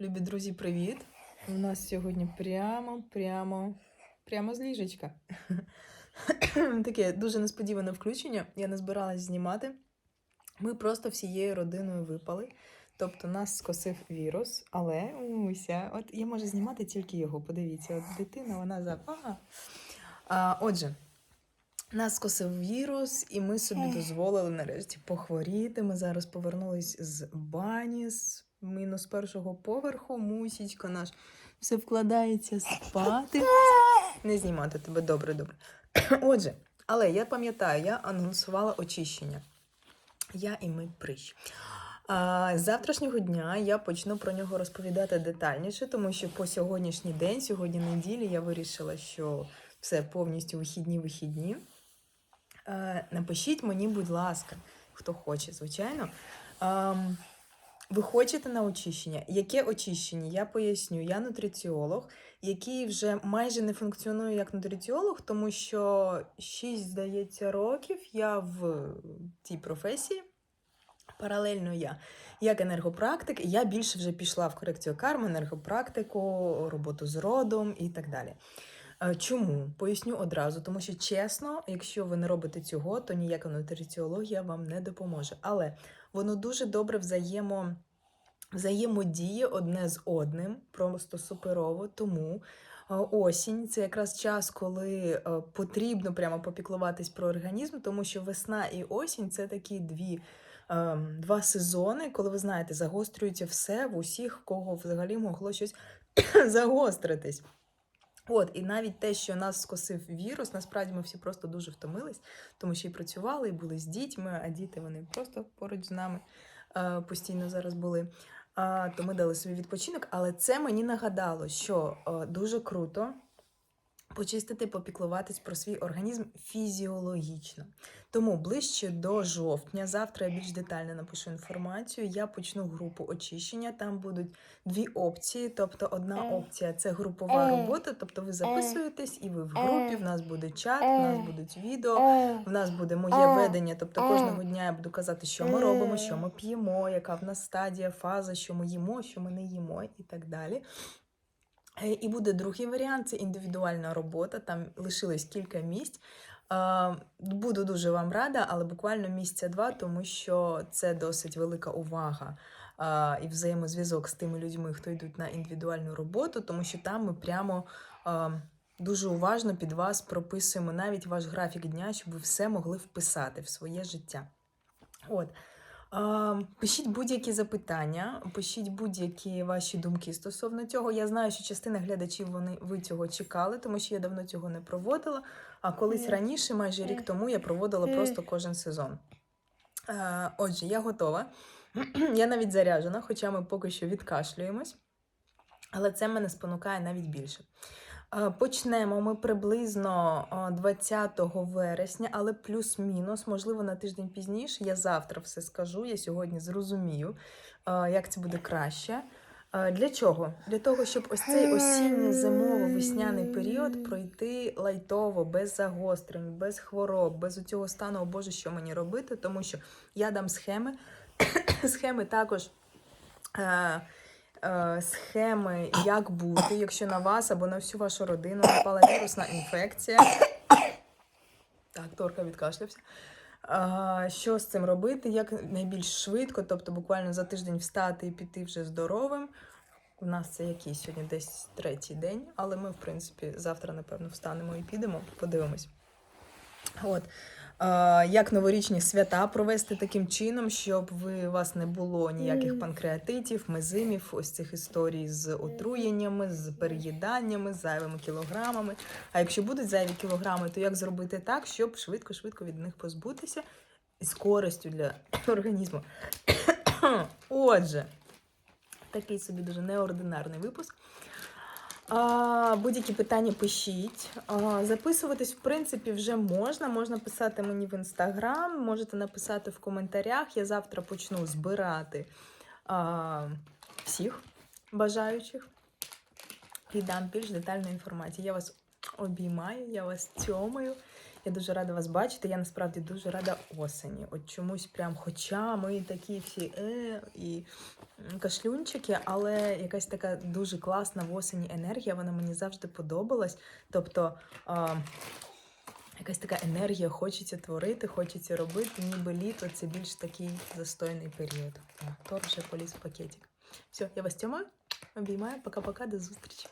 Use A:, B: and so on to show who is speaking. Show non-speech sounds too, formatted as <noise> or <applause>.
A: Любі друзі, привіт! У нас сьогодні прямо, прямо, прямо з ліжечка. <coughs> Таке дуже несподіване включення. Я не збиралась знімати. Ми просто всією родиною випали. Тобто нас скосив вірус, але уся, от я можу знімати тільки його. Подивіться, от дитина, вона за. Ага. А, отже, нас скосив вірус, і ми собі дозволили нарешті похворіти. Ми зараз повернулись з бані, з мінус першого поверху. Мусічка наш все вкладається спати. Не знімати тебе добре, добре. <clears throat> Отже, але я пам'ятаю, я анонсувала очищення. Я і мій прищ. А з завтрашнього дня я почну про нього розповідати детальніше, тому що по сьогоднішній день, сьогодні неділі, я вирішила, що все повністю вихідні-вихідні. Напишіть мені, будь ласка, хто хоче, звичайно. Ем, Ви хочете на очищення? Яке очищення? Я поясню. Я нутриціолог, який вже майже не функціонує як нутриціолог, тому що 6, здається, років я в цій професії. Паралельно я як енергопрактик, я більше вже пішла в корекцію карми, енергопрактику, роботу з родом і так далі. Е, Чому? Поясню одразу, тому що чесно, якщо ви не робите цього, то ніяка нутриціологія вам не допоможе. Але воно дуже добре взаємо, взаємодіє одне з одним, просто суперово. Тому е, осінь це якраз час, коли е, потрібно прямо попіклуватись про організм, тому що весна і осінь це такі дві. ем, Два сезони, коли ви знаєте, загострюється все в усіх, кого взагалі могло щось <coughs> загостритись. От, і навіть те, що нас скосив вірус, насправді ми всі просто дуже втомились, тому що і працювали, і були з дітьми, а діти вони просто поруч з нами постійно зараз були. То ми дали собі відпочинок, але це мені нагадало, що е, дуже круто почистити, попіклуватись про свій організм фізіологічно. Тому ближче до жовтня, завтра я більш детально напишу інформацію. Я почну групу очищення. Там будуть дві опції. Тобто, одна опція це групова робота, тобто ви записуєтесь і ви в групі. В нас буде чат, в нас будуть відео, в нас буде моє ведення. Тобто кожного дня я буду казати, що ми робимо, що ми п'ємо, яка в нас стадія, фаза, що ми їмо, що ми не їмо, і так далі. Е, І буде другий варіант це індивідуальна робота. Там лишилось кілька місць. Е, Буду дуже вам рада, але буквально місяця два, тому що це досить велика увага е, і взаємозв'язок з тими людьми, хто йдуть на індивідуальну роботу, тому що там ми прямо дуже уважно під вас прописуємо навіть ваш графік дня, щоб ви все могли вписати в своє життя. От. Пишіть будь-які запитання, пишіть будь-які ваші думки стосовно цього. Я знаю, що частина глядачів вони ви цього чекали, тому що я давно цього не проводила. А колись раніше, майже рік тому, я проводила просто кожен сезон. Отже, я готова. <clears throat> Я навіть заряджена, хоча ми поки що відкашлюємось. Але це мене спонукає навіть більше. Почнемо ми приблизно е, 20 вересня, але плюс-мінус, можливо, на тиждень пізніше. Я завтра все скажу. Я сьогодні зрозумію, як це буде краще. Для чого? Для того, щоб ось цей осінньо-зимово-весняний період пройти лайтово, без загострень, без хвороб, без цього стану, о Боже, що мені робити, тому що я дам схеми. <coughs> Схеми також. Е, е, Схеми, як бути, якщо на вас або на всю вашу родину напала вірусна інфекція. Так, Торка відкашлявся. А, Що з цим робити? Як найбільш швидко, тобто буквально за тиждень встати і піти вже здоровим. У нас це який сьогодні десь третій день, але ми, в принципі, завтра, напевно, встанемо і підемо, подивимось. От. Як новорічні свята провести таким чином, щоб ви, у вас не було ніяких панкреатитів, мезимів, ось цих історій з отруєннями, з переїданнями, з зайвими кілограмами. А якщо будуть зайві кілограми, то як зробити так, щоб швидко-швидко від них позбутися з користю для <coughs> організму? <coughs> Отже, такий собі дуже неординарний випуск. Будь-які питання пишіть. Записуватись, в принципі, вже можна. Можна писати мені в інстаграм, можете написати в коментарях. Я завтра почну збирати всіх бажаючих і дам більш детальну інформацію. Я вас обіймаю, я вас цьомаю. Я дуже рада вас бачити. Я насправді дуже рада осені. От чомусь прям, хоча ми такі всі е, і кашлюнчики, але якась така дуже класна в осені енергія, вона мені завжди подобалась. Тобто. е, Якась така енергія, хочеться творити, хочеться робити, ніби літо це більш такий застойний період. Тор вже поліз в пакетик. Все, я вас тьомаю, обіймаю, пока-пока, до зустрічі.